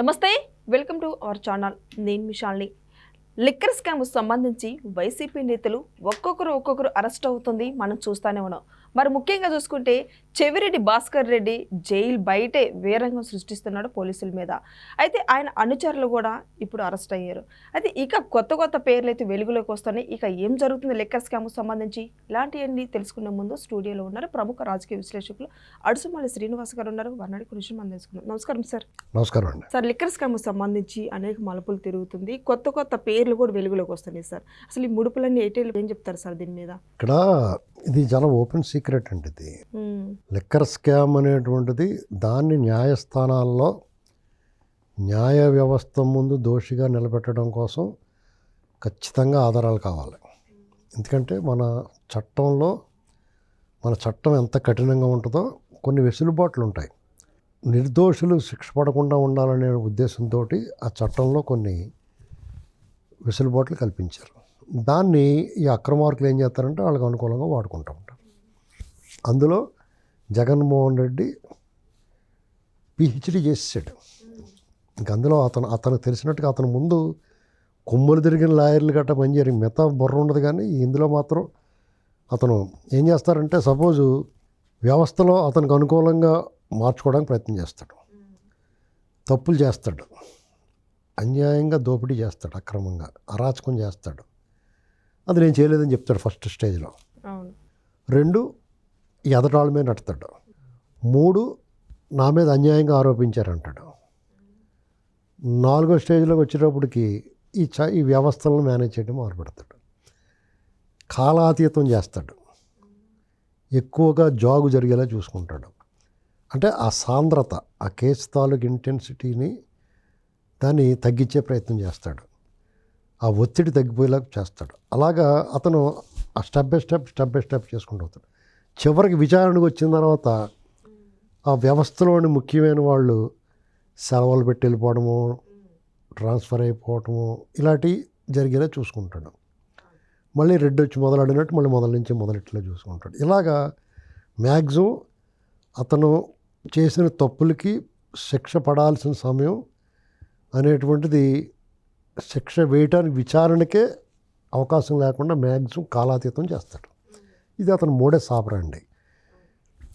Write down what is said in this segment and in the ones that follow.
నమస్తే welcome to our channel. నేను మిషాల్ని లిక్కర్ స్కామ్ సంబంధించి వైసీపీ నేతలు ఒక్కొక్కరు ఒక్కొక్కరు అరెస్ట్ అవుతుంది మనం చూస్తూనే ఉన్నాం. మరి ముఖ్యంగా చూసుకుంటే చెవిరెడ్డి భాస్కర్ రెడ్డి జైలు బయటే వీరంగం సృష్టిస్తున్నాడు పోలీసుల మీద. అయితే ఆయన అనుచరులు కూడా ఇప్పుడు అరెస్ట్ అయ్యారు. అయితే ఇక కొత్త కొత్త పేర్లు అయితే వెలుగులోకి వస్తున్నాయి. ఇక ఏం జరుగుతుంది లిక్కర్ స్కామ్ సంబంధించి ఇలాంటివన్నీ తెలుసుకునే ముందు స్టూడియోలో ఉన్నారు ప్రముఖ రాజకీయ విశ్లేషకులు అడుసుమల్లి శ్రీనివాస్ గారు ఉన్నారు. వారిని కొంచెం మనం తెలుసుకున్నాం నమస్కారం సార్. నమస్కారం అండి. సార్ లిక్కర్ స్కామ్ సంబంధించి అనేక మలుపులు తిరుగుతుంది. కొత్త కొత్త పేర్లు కూడా వెలుగులోకి వస్తున్నాయి సార్. అసలు ఈ ముడుపులన్నీ ఎయిటీలు ఏం చెప్తారు సార్ దీని మీద? ఇక్కడ ఇది చాలా ఓపెన్ సీక్రెట్ అండి ఇది. లిక్కర్ స్కామ్ అనేటువంటిది దాన్ని న్యాయస్థానాల్లో న్యాయ వ్యవస్థ ముందు దోషిగా నిలబెట్టడం కోసం ఖచ్చితంగా ఆధారాలు కావాలి. ఎందుకంటే మన చట్టంలో మన చట్టం ఎంత కఠినంగా ఉంటుందో కొన్ని వెసులుబాట్లు ఉంటాయి. నిర్దోషులు శిక్ష పడకుండా ఉండాలనే ఉద్దేశంతో ఆ చట్టంలో కొన్ని వెసులుబాట్లు కల్పించారు. దాన్ని ఈ అక్రమార్కులు ఏం చేస్తారంటే వాళ్ళకి అనుకూలంగా వాడుకుంటూ ఉంటారు. అందులో జగన్మోహన్ రెడ్డి పిహెచ్డి చేసాడు ఇంక అందులో అతను అతనికి తెలిసినట్టుగా అతను ముందు కొమ్ములు తిరిగిన లాయర్లు గట్ట పనిచేయరు. మిగతా బుర్ర ఉండదు కానీ ఇందులో మాత్రం అతను ఏం చేస్తారంటే సపోజు వ్యవస్థలో అతనికి అనుకూలంగా మార్చుకోవడానికి ప్రయత్నం చేస్తాడు. తప్పులు చేస్తాడు. అన్యాయంగా దోపిడీ చేస్తాడు అక్రమంగా. అరాచకం చేస్తాడు. అది నేను చేయలేదని చెప్తాడు ఫస్ట్ స్టేజ్లో. రెండు ఎదటాళ్ళ మీద నడతాడు మూడు నా మీద అన్యాయంగా ఆరోపించారంటాడు. నాలుగో స్టేజ్లోకి వచ్చేటప్పటికి ఈ చ ఈ వ్యవస్థలను మేనేజ్ చేయడం మొదలుపెడతాడు. కాలాతీతం చేస్తాడు. ఎక్కువగా జాగు జరిగేలా చూసుకుంటాడు. అంటే ఆ సాంద్రత ఆ కేసు తాలూకు ఇంటెన్సిటీని దాన్ని తగ్గించే ప్రయత్నం చేస్తాడు. ఆ ఒత్తిడి తగ్గిపోయేలా చేస్తాడు. అలాగా అతను ఆ step by step step by step చేసుకుంటూ అవుతాడు చివరికి విచారణకు వచ్చిన తర్వాత ఆ వ్యవస్థలోని ముఖ్యమైన వాళ్ళు సెలవులు పెట్టి వెళ్ళిపోవడము ట్రాన్స్ఫర్ అయిపోవటము ఇలాంటివి జరిగేలా చూసుకుంటాడు. మళ్ళీ రెడ్ వచ్చి మొదలాడినట్టు మళ్ళీ మొదల నుంచి మొదలెట్లా చూసుకుంటాడు. ఇలాగా మ్యాక్సిమం అతను చేసిన తప్పులకి శిక్ష పడాల్సిన సమయం అనేటువంటిది శిక్ష వేయటానికి విచారణకే అవకాశం లేకుండా మ్యాక్సిమం కాలాతీతం చేస్తాడు. ఇది అతను మూడే సాపరండి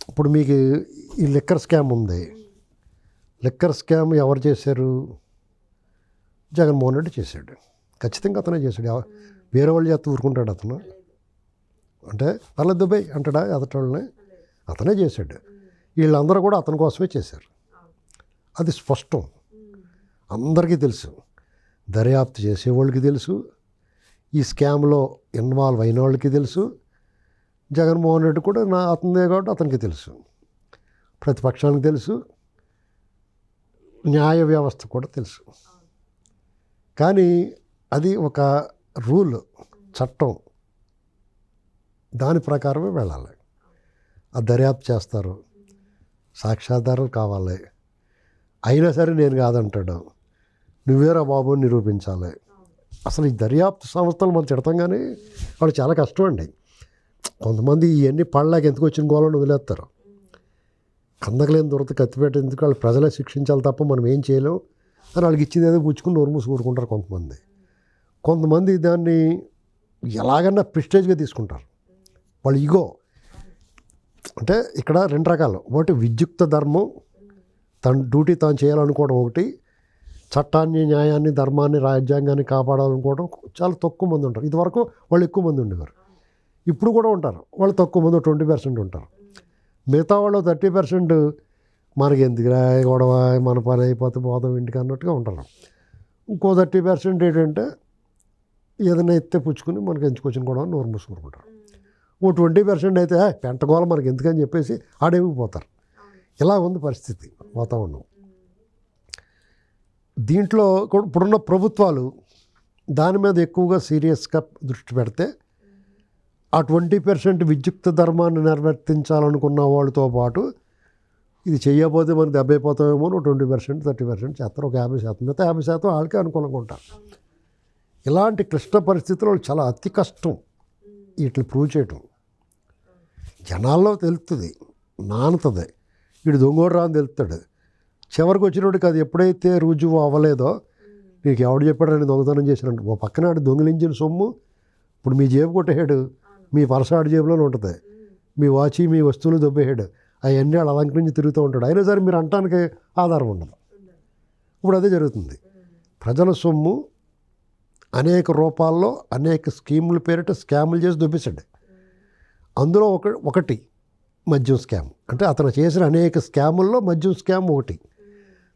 ఇప్పుడు మీకు ఈ లిక్కర్ స్కామ్ ఉంది. లిక్కర్ స్కామ్ ఎవరు చేశారు? జగన్మోహన్ రెడ్డి చేశాడు. ఖచ్చితంగా అతనే చేశాడు. వేరే వాళ్ళు చేస్తే ఊరుకుంటాడు అతను. అంటే పర్లేదు దుబాయ్ అంటాడా అతటోళ్ళని అతనే చేశాడు. వీళ్ళందరూ కూడా అతని కోసమే చేశారు. అది స్పష్టం. అందరికీ తెలుసు. దర్యాప్తు చేసేవాళ్ళకి తెలుసు. ఈ స్కామ్లో ఇన్వాల్వ్ అయిన వాళ్ళకి తెలుసు. జగన్మోహన్ రెడ్డి కూడా నా అతనే కాబట్టి అతనికి తెలుసు. ప్రతిపక్షానికి తెలుసు. న్యాయ వ్యవస్థ కూడా తెలుసు. కానీ అది ఒక రూల్ చట్టం. దాని ప్రకారమే వెళ్ళాలి. ఆ దర్యాప్తు చేస్తారు. సాక్ష్యాధారం కావాలి. అయినా సరే నేను కాదంటాడు. నువ్వేరా బాబు నిరూపించాలి. అసలు ఈ దర్యాప్తు సంస్థలు మనం తిడతాం కానీ వాళ్ళు చాలా కష్టం అండి. కొంతమంది ఇవన్నీ పళ్ళకి ఎందుకు వచ్చిన గోళను వదిలేస్తారు? కందకలేని దొరత కత్తిపెట్ట ఎందుకు? వాళ్ళు ప్రజలే శిక్షించాలి తప్ప మనం ఏం చేయలేం అని వాళ్ళకి ఇచ్చింది ఏదో పుచ్చుకుని నోరు మూసి ఊరుకుంటారు కొంతమంది. కొంతమంది దాన్ని ఎలాగన్నా ప్రిస్టేజ్గా తీసుకుంటారు. వాళ్ళు ఇగో అంటే ఇక్కడ రెండు రకాలు. ఒకటి విద్యుక్త ధర్మం. తన డ్యూటీ తాను చేయాలనుకోవడం ఒకటి. చట్టాన్ని న్యాయాన్ని ధర్మాన్ని రాజ్యాంగాన్ని కాపాడాలనుకోవడం చాలా తక్కువ మంది ఉంటారు. ఇదివరకు వాళ్ళు ఎక్కువ మంది ఉండేవారు. ఇప్పుడు కూడా ఉంటారు. వాళ్ళు తక్కువ మంది ట్వంటీ పర్సెంట్ ఉంటారు. మిగతా వాళ్ళు థర్టీ పర్సెంట్ మనకి ఎందుకురా గొడవ మన పని అయిపోతే పోదాం ఇంటికి అన్నట్టుగా ఉంటారు. ఇంకో థర్టీ పర్సెంట్ ఏంటంటే ఏదైనా ఎత్తే పుచ్చుకుని మనకి ఎంచుకొచ్చిన గొడవ నోరు మూసుకుంటారు ఓ ట్వంటీ పర్సెంట్ అయితే పెంటగోళ మనకి ఎందుకని చెప్పేసి ఆడేవిపోతారు. ఇలా ఉంది పరిస్థితి వాతావరణం. దీంట్లో ఇప్పుడున్న ప్రభుత్వాలు దాని మీద ఎక్కువగా సీరియస్గా దృష్టి పెడితే ఆ ట్వంటీ పర్సెంట్ విద్యుక్త ధర్మాన్ని నిర్వర్తించాలనుకున్న వాళ్ళతో పాటు ఇది చేయకపోతే మనం దెబ్బైపోతామేమో ట్వంటీ పర్సెంట్ థర్టీ పర్సెంట్ చేస్తారు. ఒక యాభై శాతం. మిగతా యాభై శాతం వాళ్ళకే అనుకూలంగా ఉంటారు. ఇలాంటి క్లిష్ట పరిస్థితుల్లో చాలా అతి కష్టం. వీటిని ప్రూవ్ చేయటం. జనాల్లో తెలుస్తుంది నానుతుంది. వీడు దొంగోడు రా అని తెలుస్తాడు చివరికి వచ్చినోడికి అది ఎప్పుడైతే రుజువు అవ్వలేదో నీకు ఎవడు చెప్పాడని దొంగతనం చేసినట్టు ఓ పక్కన దొంగిలించిన సొమ్ము ఇప్పుడు మీ జేబు కొట్టేయాడు మీ పరస ఆడి జేబులోనే ఉంటుంది. మీ వాచి మీ వస్తువులు దొబ్బేహాడు అవన్నీ వాళ్ళు అలంకరించి తిరుగుతూ ఉంటాడు. అయినా సరే మీరు అంటానికి ఆధారం ఉండదు. ఇప్పుడు అదే జరుగుతుంది. ప్రజల సొమ్ము అనేక రూపాల్లో అనేక స్కీముల పేరిట స్కాములు చేసి దొబ్బేశాడు. అందులో ఒక ఒకటి మద్యం స్కామ్. అంటే అతను చేసిన అనేక స్కాముల్లో మద్యం స్కామ్ ఒకటి.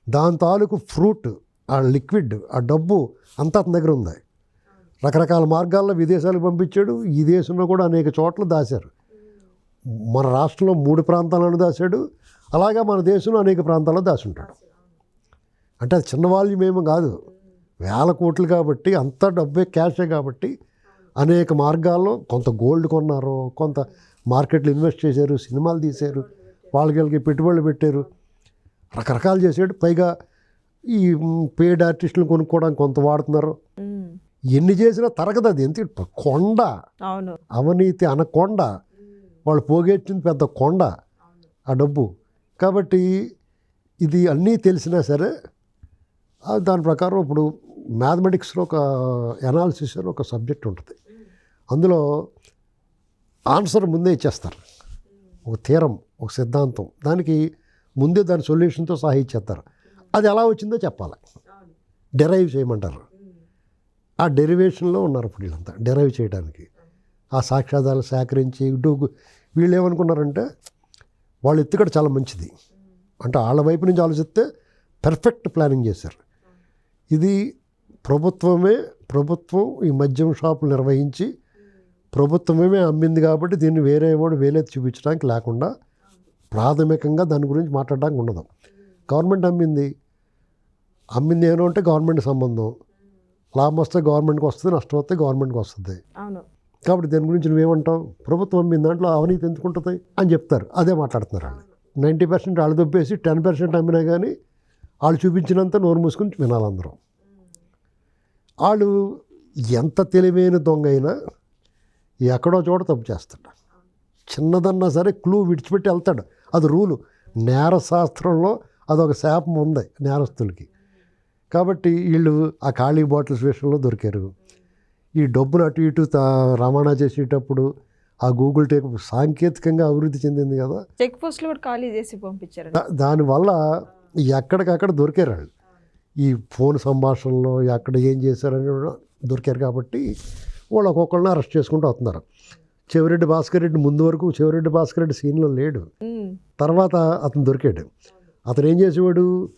దాని తాలూకు ఫ్రూట్ ఆ లిక్విడ్ ఆ డబ్బు అంతా అతని దగ్గర ఉంది. రకరకాల మార్గాల్లో విదేశాలకు పంపించాడు. ఈ దేశంలో కూడా అనేక చోట్ల దాశారు. మన రాష్ట్రంలో మూడు ప్రాంతాలను దాశాడు. అలాగే మన దేశంలో అనేక ప్రాంతాల్లో దాచుంటాడు అంటే అది చిన్న వాల్యూమ్ ఏమో కాదు. వేల కోట్లు కాబట్టి అంత డబ్బే క్యాషే కాబట్టి అనేక మార్గాల్లో కొంత గోల్డ్ కొన్నారు కొంత మార్కెట్లో ఇన్వెస్ట్ చేశారు సినిమాలు తీశారు వాళ్ళకి వీళ్ళకి పెట్టుబడులు పెట్టారు. రకరకాలు చేసాడు పైగా ఈ పేడ్ ఆర్టిస్టులు కొనుక్కోవడానికి కొంత వాడుతున్నారు. ఎన్ని చేసినా తరగదు అది ఎంత కొండ. అవును. అవినీతి అనకొండ వాళ్ళు పోగొట్టింది పెద్ద కొండ. ఆ డబ్బు. కాబట్టి ఇది అన్నీ తెలిసినా సరే దాని ప్రకారం ఇప్పుడు మ్యాథమెటిక్స్లో ఒక ఎనాలిసిస్ అని ఒక సబ్జెక్ట్ ఉంటుంది. అందులో ఆన్సర్ ముందే ఇచ్చేస్తారు. ఒక తీరం ఒక సిద్ధాంతం. దానికి ముందే దాని సొల్యూషన్తో సహా ఇచ్చేస్తారు. అది ఎలా వచ్చిందో చెప్పాలి. డెరైవ్ చేయమంటారు. ఆ డెరివేషన్లో ఉన్నారు ఇప్పుడు వీళ్ళంతా డెరైవ్ చేయడానికి. ఆ సాక్ష్యాధారాలు సేకరించి ఇటు వీళ్ళు ఏమనుకున్నారంటే వాళ్ళు ఎత్తుకడ చాలా మంచిది. అంటే వాళ్ళ వైపు నుంచి ఆలోచిస్తే పర్ఫెక్ట్ ప్లానింగ్ చేశారు. ఇది ప్రభుత్వమే ప్రభుత్వం ఈ మద్యం షాపులు నిర్వహించి ప్రభుత్వమే అమ్మింది కాబట్టి దీన్ని వేరే వాడు వేలెత్తి చూపించడానికి లేకుండా ప్రాథమికంగా దాని గురించి మాట్లాడడానికి ఉండదు. గవర్నమెంట్ అమ్మింది. అమ్మింది ఏమో అంటే గవర్నమెంట్ సంబంధం. లాభం వస్తే గవర్నమెంట్కి వస్తుంది నష్టం వస్తే గవర్నమెంట్కి వస్తుంది. అవును. కాబట్టి దీని గురించి నువ్వేమంటావు? ప్రభుత్వం అమ్మిన దాంట్లో అవినీతి ఎందుకుంటుంది అని చెప్తారు. అదే మాట్లాడుతున్నారు వాళ్ళు. నైంటీ పర్సెంట్ వాళ్ళు దొబ్బేసి టెన్ పర్సెంట్ అమ్మినా కానీ వాళ్ళు చూపించినంత నోరు మూసుకుని వినాలి అందరం. వాళ్ళు ఎంత తెలివైన దొంగ అయినా ఎక్కడో చోట తప్పు చేస్తాడు. చిన్నదన్నా సరే క్లూ విడిచిపెట్టి వెళ్తాడు. అది రూలు. నేర శాస్త్రంలో అదొక శాపం ఉంది నేరస్తులకి. కాబట్టి వీళ్ళు ఆ ఖాళీ బాటిల్స్ విషయంలో దొరికారు. ఈ డబ్బును అటు ఇటు తా- రవాణా చేసేటప్పుడు ఆ గూగుల్ టేక్ సాంకేతికంగా అభివృద్ధి చెందింది కదా. చెక్ పోస్టులు కూడా ఖాళీ చేసి పంపించారు దానివల్ల ఎక్కడికక్కడ దొరికారు వాళ్ళు. ఈ ఫోన్ సంభాషణలో ఎక్కడ ఏం చేశారని దొరికారు కాబట్టి వాళ్ళు ఒక్కొక్కరిని అరెస్ట్ చేసుకుంటూ వస్తున్నారు. చెవిరెడ్డి భాస్కర్ రెడ్డి ముందు వరకు చెవిరెడ్డి భాస్కర్ రెడ్డి సీన్లో లేడు. తర్వాత అతను దొరికాడు. అతను ఏం చేసేవాడు?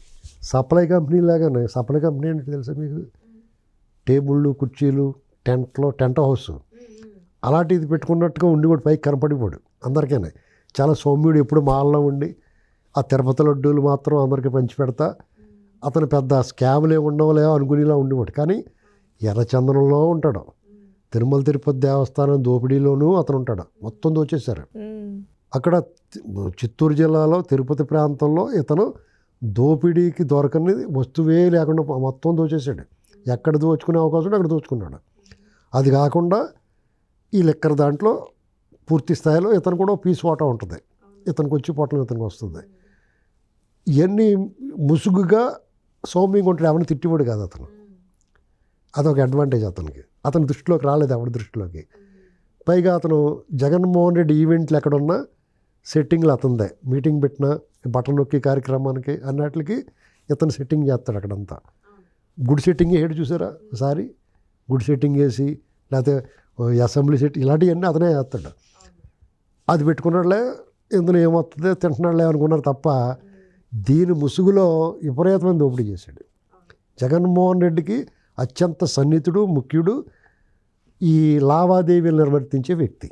సప్లై కంపెనీ లాగానే సప్లై కంపెనీ అంటే తెలుసా మీకు? టేబుళ్ళు కుర్చీలు టెంట్లో టెంట్ హౌస్. అలాంటిది పెట్టుకున్నట్టుగా ఉండి కూడా పైకి కనపడిపోడు. అందరికీనే. చాలా సౌమ్యుడు ఎప్పుడు మాల్లో ఉండి ఆ తిరుపతి లడ్డూలు మాత్రం అందరికీ పంచి పెడతా అతను పెద్ద స్కాములు ఏమి ఉండవులేవో అనుకునేలా ఉండేవాడు. కానీ ఎర్రచందనంలో ఉంటాడు. తిరుమల తిరుపతి దేవస్థానం దోపిడీలోనూ అతను ఉంటాడు. మొత్తం దోచేశారు. అక్కడ చిత్తూరు జిల్లాలో తిరుపతి ప్రాంతంలో ఇతను దోపిడీకి దొరకని వస్తువే లేకుండా మొత్తం దోచేశాడు. ఎక్కడ దోచుకునే అవకాశం అక్కడ దోచుకున్నాడు. అది కాకుండా ఈ లెక్కర దాంట్లో పూర్తి స్థాయిలో ఇతను కూడా పీస్ వాటా ఉంటుంది. ఇతనికి వచ్చి పొట్టం ఇతనికి వస్తుంది. ఇవన్నీ ముసుగుగా సౌమ్యంగా ఉంటాడు. ఎవరిని తిట్టివాడు కాదు అతను. అదొక అడ్వాంటేజ్ అతనికి. అతని దృష్టిలోకి రాలేదు ఎవరి దృష్టిలోకి. పైగా అతను జగన్మోహన్ రెడ్డి ఈవెంట్లు ఎక్కడున్నా సెట్టింగ్లు అతనిదే. మీటింగ్ పెట్టిన బట్టలు నొక్కి కార్యక్రమానికి అన్నట్లకి ఇతను సెట్టింగ్ చేస్తాడు అక్కడంతా. గుడి సెట్టింగ్ ఏడు చూసారా ఒకసారి గుడి సెట్టింగ్ వేసి లేకపోతే అసెంబ్లీ సెట్ ఇలాంటివన్నీ అతనే చేస్తాడు. అది పెట్టుకున్నాడులే ఇందులో ఏమవుతుంది తింటున్నాడులే అనుకున్నారు తప్ప దీని ముసుగులో విపరీతమైన దోపిడీ చేశాడు. జగన్మోహన్ రెడ్డికి అత్యంత సన్నిహితుడు ముఖ్యుడు ఈ లావాదేవీలు నిర్వర్తించే వ్యక్తి.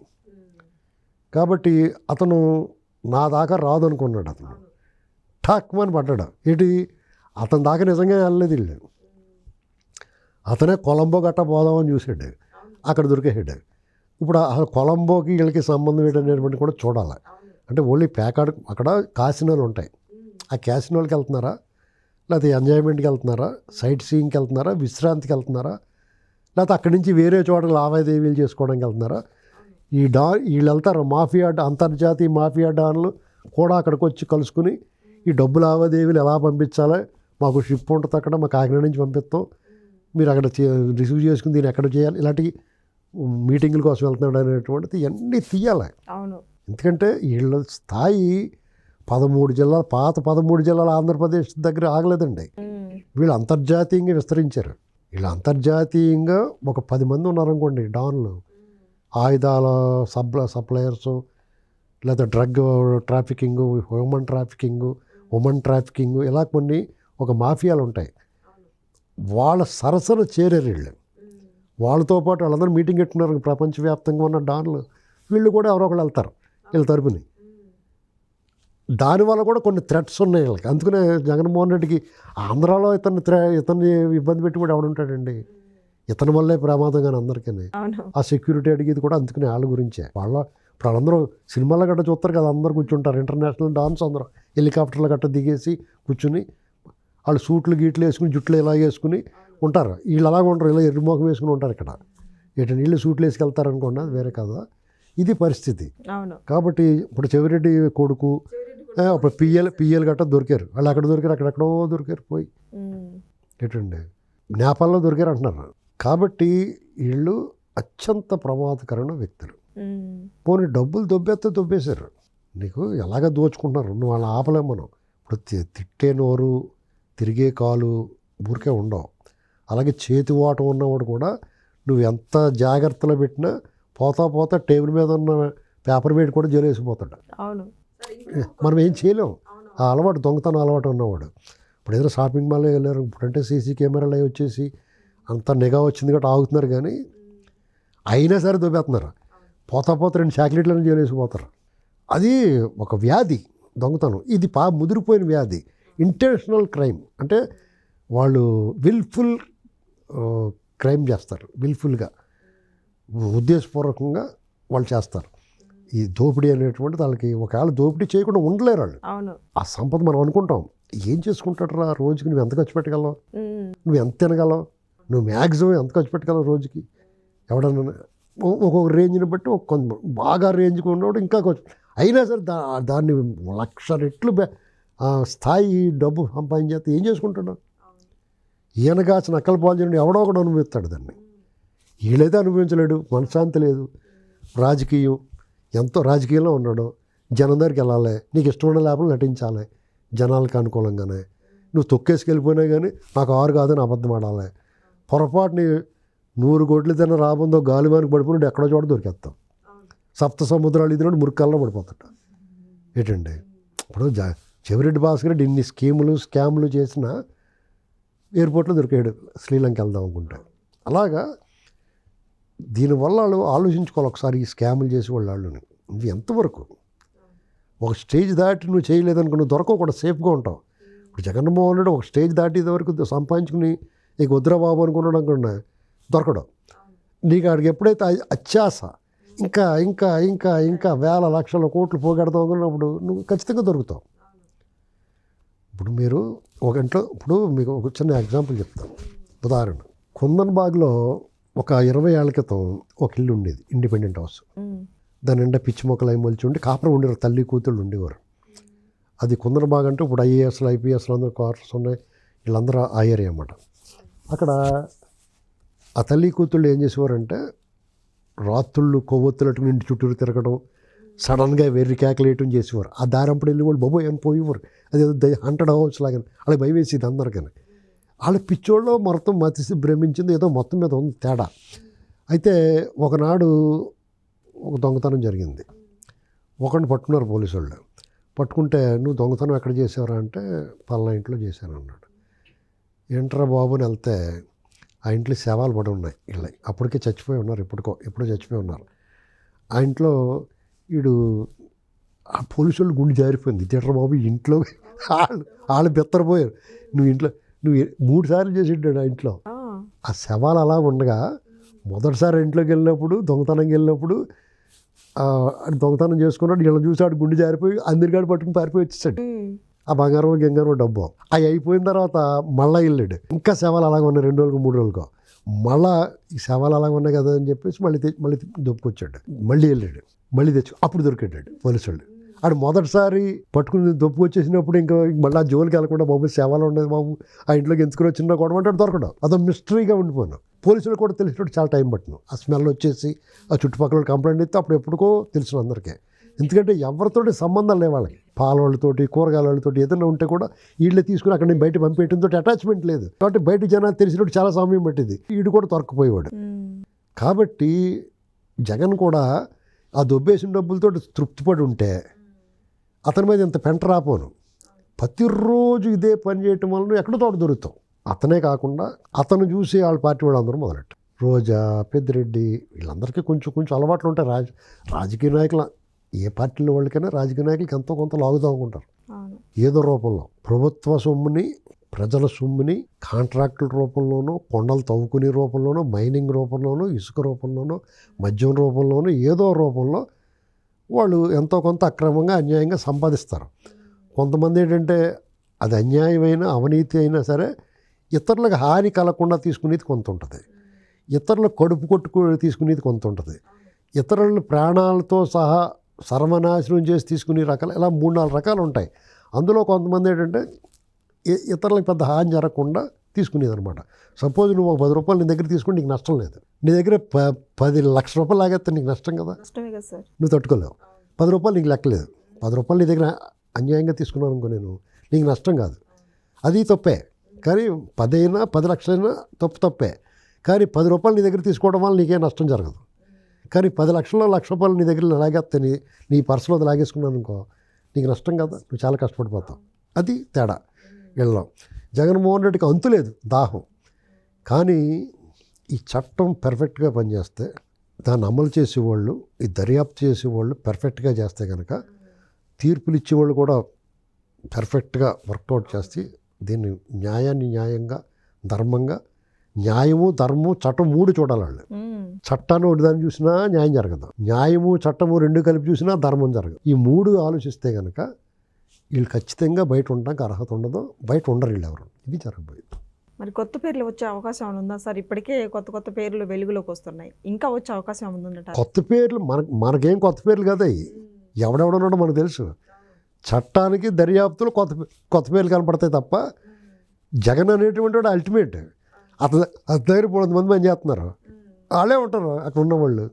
కాబట్టి అతను నా దాకా రాదు అనుకున్నాడు అతను ఠాక్మని పడ్డాడు. ఏంటి? అతని దాకా నిజంగా వెళ్ళలేదు వీళ్ళు. అతనే కొలంబో గట్ట పోదామని చూసాడు. అక్కడ దొరికేసాడు ఇప్పుడు అసలు కొలంబోకి వీళ్ళకి సంబంధం ఏంటనేటువంటి కూడా చూడాలి. అంటే ఓన్లీ ప్యాకాడ్ అక్కడ కాసినోలు ఉంటాయి. ఆ క్యాసినోలకి వెళ్తున్నారా? లేకపోతే ఎంజాయ్మెంట్కి వెళ్తున్నారా? సైట్ సీయింగ్కి వెళ్తున్నారా? విశ్రాంతికి వెళ్తున్నారా? లేకపోతే అక్కడి నుంచి వేరే చోట లావాదేవీలు చేసుకోవడానికి వెళ్తున్నారా? ఈ డా వీళ్ళు వెళ్తారు మాఫియా అంతర్జాతీయ మాఫియా డాన్లు కూడా అక్కడికి వచ్చి కలుసుకుని ఈ డబ్బు లావాదేవీలు ఎలా పంపించాలి? మాకు షిప్ ఉంటుంది అక్కడ మా కాకినాడ నుంచి పంపిస్తాం. మీరు అక్కడ చే- రిసీవ్ చేసుకుని దీన్ని ఎక్కడ చేయాలి? ఇలాంటి మీటింగుల కోసం వెళ్తున్నాడు అనేటువంటిది ఇవన్నీ తీయాలి. అవును. ఎందుకంటే వీళ్ళ స్థాయి పదమూడు జిల్లాలు పాత పదమూడు జిల్లాల ఆంధ్రప్రదేశ్ దగ్గర ఆగలేదండి. వీళ్ళు అంతర్జాతీయంగా విస్తరించారు. వీళ్ళు అంతర్జాతీయంగా ఒక పది మంది ఉన్నారనుకోండి డాన్లు. ఆయుధాల సప్ల సప్లయర్స్ లేదా drug trafficking human trafficking women trafficking ఇలా కొన్ని ఒక మాఫియాలు ఉంటాయి. వాళ్ళ సరసన చేరారు వీళ్ళు. వాళ్ళతో పాటు వాళ్ళందరూ మీటింగ్ పెట్టుకున్నారు ప్రపంచవ్యాప్తంగా ఉన్న డాన్లు. వీళ్ళు కూడా ఎవరో ఒకళ్ళు వెళ్తారు వీళ్ళ తరపుని. దానివల్ల కూడా కొన్ని థ్రెట్స్ ఉన్నాయి వీళ్ళకి. అందుకనే జగన్మోహన్ రెడ్డికి ఆంధ్రాలో ఇతన్ని ఇతన్ని ఇబ్బంది పెట్టి కూడా ఎవడుంటాడండి? ఇతని వల్లే ప్రమాదం కానీ అందరికీ ఆ సెక్యూరిటీ అడిగేది కూడా అందుకనే వాళ్ళ గురించే. వాళ్ళ ఇప్పుడు వాళ్ళందరూ సినిమాలో గట్ట చూస్తారు కదా అందరూ కూర్చుంటారు. ఇంటర్నేషనల్ డాన్స్ అందరూ. హెలికాప్టర్లు గట్ట దిగేసి కూర్చుని వాళ్ళు సూట్లు గీట్లు వేసుకుని జుట్లు ఇలా వేసుకుని ఉంటారు. వీళ్ళు అలాగ ఉంటారు ఇలా ఎర్రిమోకం వేసుకుని ఉంటారు ఇక్కడ. ఇటు నీళ్ళు సూట్లు వేసుకెళ్తారు అనుకోండి అది వేరే కదా. ఇది పరిస్థితి. కాబట్టి ఇప్పుడు చెవిరెడ్డి కొడుకు అప్పుడు పిఎల్ పిఎల్ గట్ట దొరికారు. వాళ్ళు అక్కడ దొరికారు అక్కడెక్కడో దొరికారు పోయి. ఏంటండి? నేపాల్లో దొరికారు అంటున్నారు. కాబట్టి వీళ్ళు అత్యంత ప్రమాదకరమైన వ్యక్తులు. పోనీ డబ్బులు దొబ్బేస్తే దొబ్బేశారు. నీకు ఎలాగ దోచుకుంటున్నారు? నువ్వు వాళ్ళని ఆపలేం మనం ఇప్పుడు తిట్టే నోరు తిరిగే కాలు ఊరికే ఉండవు. అలాగే చేతి వాటం ఉన్నవాడు కూడా నువ్వు ఎంత జాగ్రత్తలో పెట్టినా పోతా పోతా టేబుల్ మీద ఉన్న పేపర్ వేడి కూడా జలేసిపోతాడు అవును. మనం ఏం చేయలేం. ఆ అలవాటు దొంగతనం అలవాటు ఉన్నవాడు. ఇప్పుడు ఏదైనా షాపింగ్ మాల్ వెళ్ళారు ఇప్పుడంటే సీసీ కెమెరాలు అవి వచ్చేసి అంత నిఘా వచ్చింది కాబట్టి ఆగుతున్నారు కానీ అయినా సరే దొబ్బేస్తున్నారు. పోతా పోతా రెండు చాక్లెట్లను జైలేసిపోతారు. అది ఒక వ్యాధి దొంగతనం. ఇది పా ముదిరిపోయిన వ్యాధి. ఇంటెన్షనల్ క్రైమ్ అంటే వాళ్ళు విల్ఫుల్ క్రైమ్ చేస్తారు. విల్ఫుల్గా ఉద్దేశపూర్వకంగా వాళ్ళు చేస్తారు. ఈ దోపిడీ అనేటువంటిది వాళ్ళకి ఒకవేళ దోపిడీ చేయకుండా ఉండలేరు వాళ్ళు. ఆ సంపద మనం అనుకుంటాం. ఏం చేసుకుంటాడు రా రోజుకి నువ్వు ఎంత ఖర్చు పెట్టగలవు? నువ్వు ఎంత తినగలవు? నువ్వు మ్యాక్సిమం ఎంత ఖర్చు పెట్టగలవు రోజుకి? ఎవడన్నా ఒక్కొక్క రేంజ్ని బట్టి ఒక కొంత బాగా రేంజ్కి ఉన్నవాడు ఇంకా కొంచెం. అయినా సరే దా దాన్ని లక్ష రెట్లు స్థాయి డబ్బు సంపాదించేస్తే ఏం చేసుకుంటాడు? ఈయనగాచిన అక్కల పాలు చేయడం ఎవడో ఒకడు అనుభవిస్తాడు దాన్ని. వీళ్ళైతే అనుభవించలేడు మనశ్శాంతి లేదు. రాజకీయం ఎంతో రాజకీయంలో ఉన్నాడు. జనం దగ్గరికి వెళ్ళాలి. నీకు ఇష్టమైన లేకపోతే నటించాలి. జనాలకు అనుకూలంగానే. నువ్వు తొక్కేసుకెళ్ళిపోయినా కానీ నాకు ఆరు కాదని అబద్ధం ఆడాలి. పొరపాటుని నూరు కోట్లు తిన్న రాబందో గాలివానికి పడిపోయి ఎక్కడో చోట దొరికేస్తాం. సప్త సముద్రాలు ఇది మురికల్లో పడిపోతుంట. ఏంటండి? ఇప్పుడు జా చెవిరెడ్డి భాస్కర్ రెడ్డి ఇన్ని స్కీములు స్కాములు చేసిన ఎయిర్పోర్ట్లో దొరికాడు. శ్రీలంక వెళ్దాం అనుకుంటే. అలాగా దీనివల్ల వాళ్ళు ఆలోచించుకోవాలి ఒకసారి ఈ స్కాములు చేసి వాళ్ళు వాళ్ళని. ఇది ఎంతవరకు? ఒక స్టేజ్ దాటి నువ్వు చేయలేదనుకో నువ్వు దొరకవు కూడా సేఫ్గా ఉంటావు. ఇప్పుడు జగన్మోహన్ రెడ్డి ఒక స్టేజ్ దాటి వరకు సంపాదించుకుని నీకు వద్దురా బాబు అనుకున్నాడు అనుకున్నా దొరకడం. నీకు ఆడికి ఎప్పుడైతే అత్యాస ఇంకా ఇంకా ఇంకా ఇంకా వేల లక్షల కోట్లు పోగెడతాం అనుకున్నప్పుడు నువ్వు ఖచ్చితంగా దొరుకుతావు. ఇప్పుడు మీరు ఒక ఇంట్లో ఇప్పుడు మీకు ఒక చిన్న ఎగ్జాంపుల్ చెప్తాను ఉదాహరణ కుందన్ బాగ్లో ఒక ఇరవై ఏళ్ళ క్రితం ఒక ఇల్లు ఉండేది ఇండిపెండెంట్ హౌస్. దాని నిండా పిచ్చి మొక్కలు అయి మొలిచి ఉండి కాపురం ఉండేవారు తల్లి కూతుళ్ళు ఉండేవారు. అది కుందన బాగా అంటే ఇప్పుడు ఐఏఎస్లు ఐపీఎస్లు అందరూ క్వార్టర్స్ ఉన్నాయి వీళ్ళందరూ ఆ ఏరియా అన్నమాట. అక్కడ ఆ తల్లి కూతుళ్ళు ఏం చేసేవారంటే రాత్రుళ్ళు కొవ్వొత్తులట్టుకుని నిండి చుట్టూరు తిరగడం సడన్గా వెర్రి కేకలేయటం చేసేవారు. ఆ దారంపడి వెళ్ళి వాళ్ళు బాబోయ్ అని పోయేవారు? అది హండ్రెడ్ హౌస్ లాగా అలా భయం వేసేది అందరికని. వాళ్ళ పిచ్చోళ్ళు మొత్తం మతిసి భ్రమించింది ఏదో మొత్తం మీద ఉంది తేడా. అయితే ఒకనాడు ఒక దొంగతనం జరిగింది. ఒకరిని పట్టుకున్నారు పోలీసు వాళ్ళు పట్టుకుంటే నువ్వు దొంగతనం ఎక్కడ చేసావురా? అంటే పల్లా ఇంట్లో చేశాను అన్నాడు ఏంట్రా బాబు అని వెళ్తే ఆ ఇంట్లో శవాలు పడి ఉన్నాయి ఇలా అప్పటికే చచ్చిపోయి ఉన్నారు ఎప్పటికో ఎప్పుడో చచ్చిపోయి ఉన్నారు. ఆ ఇంట్లో వీడు ఆ పోలీసు వాళ్ళు గుండె జారిపోయింది. ఇదేట్రా బాబు ఇంట్లో వాళ్ళు వాళ్ళు బెత్తరపోయారు నువ్వు ఇంట్లో నువ్వు మూడు సార్లు చేసి ఉంటాడు ఆ. ఇంట్లో ఆ, శవాలు అలా ఉండగా మొదటిసారి ఇంట్లోకి వెళ్ళినప్పుడు దొంగతనంకి వెళ్ళినప్పుడు దొంగతనం చేసుకున్నాడు. వీళ్ళని చూసి ఆడు గుండె జారిపోయి అందరికాడు పట్టుకుని పారిపోయి వచ్చేసాడు. ఆ బంగారం గంగారం డబ్బు. అవి అయిపోయిన తర్వాత మళ్ళీ వెళ్ళాడు. ఇంకా శవాలు అలాగ ఉన్నాయి రెండు రోజులకు మూడు రోజులకు. మళ్ళా ఈ శవాలు అలాగ ఉన్నాయి కదా అని చెప్పేసి మళ్ళీ తెచ్చి మళ్ళీ దొప్పుకొచ్చాడు. మళ్ళీ వెళ్ళాడు. మళ్ళీ తెచ్చు అప్పుడు దొరికాడు పోలీసు వాళ్ళు ఆడు మొదటిసారి పట్టుకుని దొప్పు వచ్చేసినప్పుడు ఇంకా మళ్ళీ ఆ జోలికి వెళ్ళకుండా బాబు సేవలు ఉండేది బాబు ఆ ఇంట్లోకి ఎంచుకుని వచ్చిన గొడవ అంటే దొరకడం. అదో మిస్టరీగా ఉండిపోయాను పోలీసులు కూడా తెలిసినట్టు చాలా టైం పట్టును ఆ స్మెల్ వచ్చేసి ఆ చుట్టుపక్కల కంప్లైంట్ ఇస్తే అప్పుడు ఎప్పుడుకో తెలిసిన అందరికీ. ఎందుకంటే ఎవరితోటి సంబంధం లేవు వాళ్ళకి. పాల వాళ్ళతోటి కూరగాయల వాళ్ళతోటి ఏదైనా ఉంటే కూడా వీళ్ళే తీసుకుని అక్కడ నేను బయట పంపేయడంతో అటాచ్మెంట్ లేదు. కాబట్టి బయట జనాలు తెలిసినట్టు చాలా సమయం పట్టింది. వీడు కూడా దొరకపోయేవాడు ఉమ్. కాబట్టి జగన్ కూడా ఆ దొబ్బేసిన డబ్బులతో తృప్తిపడి ఉంటే అతని మీద ఇంత పెంట రాపోను. ప్రతిరోజు ఇదే పని చేయటం వలన ఎక్కడ తోట దొరుకుతాం. అతనే కాకుండా అతను చూసి వాళ్ళ పార్టీ వాళ్ళందరూ మొదలెట్టు రోజా పెద్దిరెడ్డి వీళ్ళందరికీ కొంచెం కొంచెం అలవాట్లు ఉంటాయి రాజ రాజకీయ నాయకుల ఏ పార్టీల వాళ్ళకైనా రాజకీయ నాయకులకి ఎంతో కొంత లాగుదాం అనుకుంటారు అవును. ఏదో రూపంలో. ప్రభుత్వ సొమ్ముని ప్రజల సొమ్ముని కాంట్రాక్టుల రూపంలోనూ కొండలు తవ్వుకునే రూపంలోనూ మైనింగ్ రూపంలోనూ ఇసుక రూపంలోనూ మద్యం రూపంలోనూ ఏదో రూపంలో వాళ్ళు ఎంతో కొంత అక్రమంగా అన్యాయంగా సంపాదిస్తారు. కొంతమంది ఏంటంటే అది అన్యాయమైన అవినీతి అయినా సరే ఇతరులకు హాని కలగకుండా తీసుకునేది కొంత ఉంటుంది. ఇతరుల కడుపు కొట్టుకు తీసుకునేది కొంత ఉంటుంది. ఇతరుల ప్రాణాలతో సహా సర్వనాశనం చేసి తీసుకునే రకాలు ఇలా మూడు నాలుగు రకాలు ఉంటాయి. అందులో కొంతమంది ఏంటంటే ఇతరులకు పెద్ద హాని జరగకుండా తీసుకునేది అనమాట సపోజ్ నువ్వు ఒక పది రూపాయలు నీ దగ్గర తీసుకుంటే నీకు నష్టం లేదు. నీ దగ్గర ప పది లక్ష రూపాయలు లాగేస్తే నీకు నష్టం కదా? నువ్వు తట్టుకోలేవు. పది రూపాయలు నీకు లెక్కలేదు పది రూపాయలు నీ దగ్గర అన్యాయంగా తీసుకున్నాను అనుకో నేను నీకు నష్టం కాదు. అది తప్పే. కానీ పదైనా పది లక్షలైనా తప్పు తప్పే. కానీ పది రూపాయలు నీ దగ్గర తీసుకోవడం వల్ల నీకేం నష్టం జరగదు. కానీ పది లక్షల్లో లక్ష రూపాయలు నీ దగ్గర లాగేస్తే నీ నీ పర్సులో లాగేసుకున్నాను అనుకో నీకు నష్టం కదా నువ్వు చాలా కష్టపడిపోతావు. అది తేడా. వీళ్ళలో జగన్మోహన్ రెడ్డికి అంతు లేదు దాహం. కానీ ఈ చట్టం పెర్ఫెక్ట్గా పనిచేస్తే దాన్ని అమలు చేసేవాళ్ళు ఈ దర్యాప్తు చేసేవాళ్ళు పెర్ఫెక్ట్గా చేస్తే కనుక తీర్పులు ఇచ్చేవాళ్ళు కూడా పెర్ఫెక్ట్గా వర్కౌట్ చేస్తే దీన్ని న్యాయాన్ని న్యాయంగా ధర్మంగా న్యాయము ధర్మము చట్టం మూడు చూడాలి వాళ్ళు. చట్టాన్ని ఒకటి దాన్ని చూసినా న్యాయం జరగదు. న్యాయము చట్టము రెండు కలిపి చూసినా ధర్మం జరగదు. ఈ మూడు ఆలోచిస్తే కనుక వీళ్ళు ఖచ్చితంగా బయట ఉండడానికి అర్హత ఉండదు. బయట ఉండరు వీళ్ళు ఎవరు. ఇది జరగబోయేది. మరి కొత్త పేర్లు వచ్చే అవకాశం ఏమైనా ఉందా? సార్ ఇప్పటికే కొత్త కొత్త పేర్లు వెలుగులోకి వస్తున్నాయి. ఇంకా వచ్చే అవకాశం ఏమైనా కొత్త పేర్లు మన మనకేం కొత్త పేర్లు కదా ఎవడెవడున్నాడో మనకు తెలుసు. చట్టానికి దర్యాప్తులు కొత్త కొత్త పేర్లు కనపడతాయి తప్ప జగన్ అనేటువంటి వాడు అల్టిమేట్ అతని దగ్గర మూడు మంది పని చేస్తున్నారు. వాళ్ళే ఉంటారు అక్కడ ఉన్నవాళ్ళు.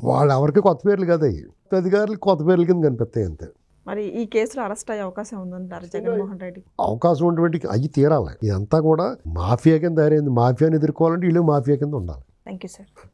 వాళ్ళు ఎవరికి కొత్త పేర్లు కదా అధికారులు కొత్త పేర్ల కింద కనిపిస్తాయి అంతే. మరి ఈ కేసులో అరెస్ట్ అయ్యే అవకాశం ఉందంటారు జగన్మోహన్ రెడ్డి? అవకాశం ఉన్నటువంటి అవి తీరాలి. ఇదంతా కూడా మాఫియా కింద తయారైంది. మాఫియాని ఎదుర్కోవాలంటే వీళ్ళు మాఫియా కింద ఉండాలి. Thank you sir.